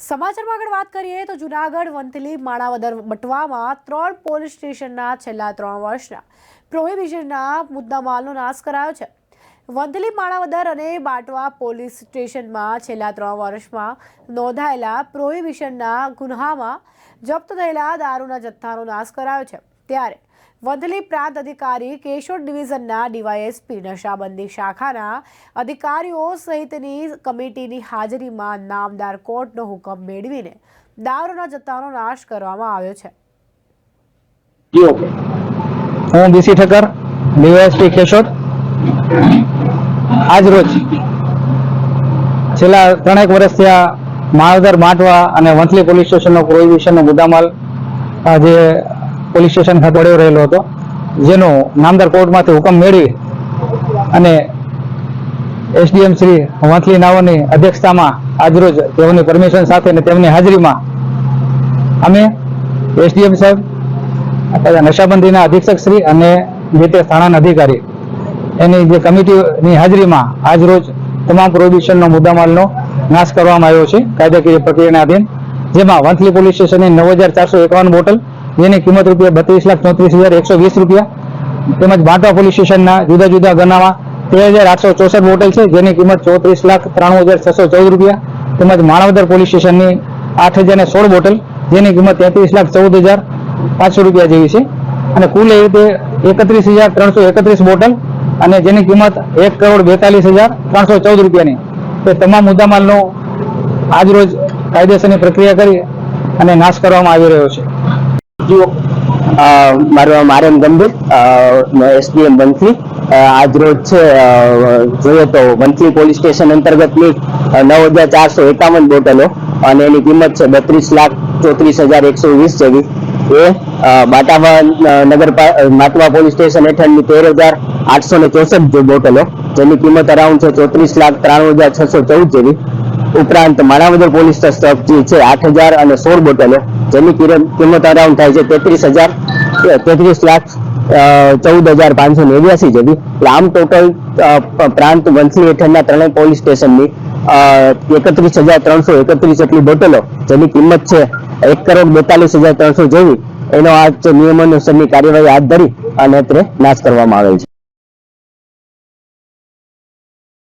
સમાચારમાં આગળ વાત કરીએ તો જુનાગઢ, વંથલી, માણાવદર, બટવામાં ત્રણ પોલીસ સ્ટેશનના છેલ્લા ત્રણ વર્ષના પ્રોહિબિશનના મુદ્દામાલનો નાશ કરાયો છે. વંથલી, માણાવદર અને બાટવા પોલીસ સ્ટેશનમાં છેલ્લા ત્રણ વર્ષમાં નોંધાયેલા પ્રોહિબિશનના ગુન્હામાં જપ્ત થયેલા દારૂના જથ્થાનો નાશ કરાયો છે. ત્યારે વંથલી પ્રાંત અધિકારી કેશોદ ડિવિઝનના ડીવાયએસપી નશાબંધી શાખાના અધિકારીઓ સહિતની કમિટીની હાજરીમાં નામદાર કોર્ટનો હુકમ મેળવીને દારૂના જથ્થાનો નાશ કરવામાં આવ્યો છે. હું બીસી ઠક્કર ડીવાયએસપી કેશોદ. આજ રોજ છેલ્લા ત્રણેક વર્ષથી આ માળધર માટવા અને વંથલી પોલીસ સ્ટેશનનો પ્રોહિબિશનનો મુદ્દામાલ આ જે પોલીસ સ્ટેશન ખાતે પડ્યો રહેલો હતો. જેનો નામદાર કોર્ટમાંથી હુકમ મેળવી અને એસડીએમ શ્રી વંથલી નાઓની અધ્યક્ષતામાં આજરોજ તેઓની પરમિશન સાથે અને તેમની હાજરીમાં અમે એસડીએમ સાહેબ નશાબંધીના અધિક્ષક શ્રી અને જે તે સ્થાનાના અધિકારી, એની જે કમિટીની હાજરીમાં આજ રોજ તમામ પ્રોહિબિશનનો મુદ્દામાલનો નાશ કરવામાં આવ્યો છે. કાયદાકીય પ્રક્રિયાના આધીન, જેમાં વંથલી પોલીસ સ્ટેશનની નવ હજાર ચારસો એકાવન બોટલ જેની કિંમત રૂપિયા બત્રીસ લાખ ચોત્રીસ હજાર એકસો વીસ રૂપિયા. તેમજ બાંટવા પોલીસ સ્ટેશનના જુદા જુદા ગનામાં તેર હજાર આઠસો ચોસઠ બોટલ છે, જેની કિંમત ચોત્રીસ લાખ ત્રાણું હજાર છસો ચૌદ રૂપિયા. તેમજ માણાવદર પોલીસ સ્ટેશનની આઠ હજાર સોળ બોટલ, જેની કિંમત તેત્રીસ લાખ ચૌદ હજાર પાંચસો રૂપિયા જેવી છે. અને કુલ એ રીતે એકત્રીસ હજાર ત્રણસો એકત્રીસ બોટલ અને જેની કિંમત એક કરોડ બેતાલીસ હજાર ત્રણસો ચૌદ રૂપિયાની. તે તમામ મુદ્દામાલનો આજરોજ કાયદેસરની પ્રક્રિયા કરી અને નાશ કરવામાં આવી રહ્યો છે. મારું નામ આર્યન ગંભીર. એસડીએમ વંથલી. આજ છે જોઈએ તો વંથલી પોલીસ સ્ટેશન અંતર્ગતની નવ હજાર ચારસો એકાવન બોટલો અને એની કિંમત છે બત્રીસ લાખ ચોત્રીસ હજાર એકસો વીસ જેવી. એ અ, નગરપા માટવા પોલીસ સ્ટેશન હેઠળની તેર હજાર આઠસો ને ચોસઠ બોટલો જેની કિંમત અરાઉન્ડ છે ચોત્રીસ લાખ ત્રાણું હજાર છસો ચૌદ જેવી. ઉપરાંત માણાવદર પોલીસ સ્ટોક જે છે, આઠ હજાર અને સોળ બોટલો, જેની કિંમત અરાઉન્ડ થાય છે તેત્રીસ હજાર તેત્રીસ લાખ ચૌદ હજાર પાંચસો નેવ્યાસી જેવી. એટલે આમ ટોટલ પ્રાંત વંથલી હેઠળના ત્રણેય પોલીસ સ્ટેશનની એકત્રીસ હજાર ત્રણસો એકત્રીસ જેટલી બોટલો, જેની કિંમત છે એક કરોડ બેતાલીસ હજાર ત્રણસો જેવી. એનો આ નિયમોનુસારની કાર્યવાહી હાથ ધરી અને અત્રે નાશ કરવામાં આવેલ છે.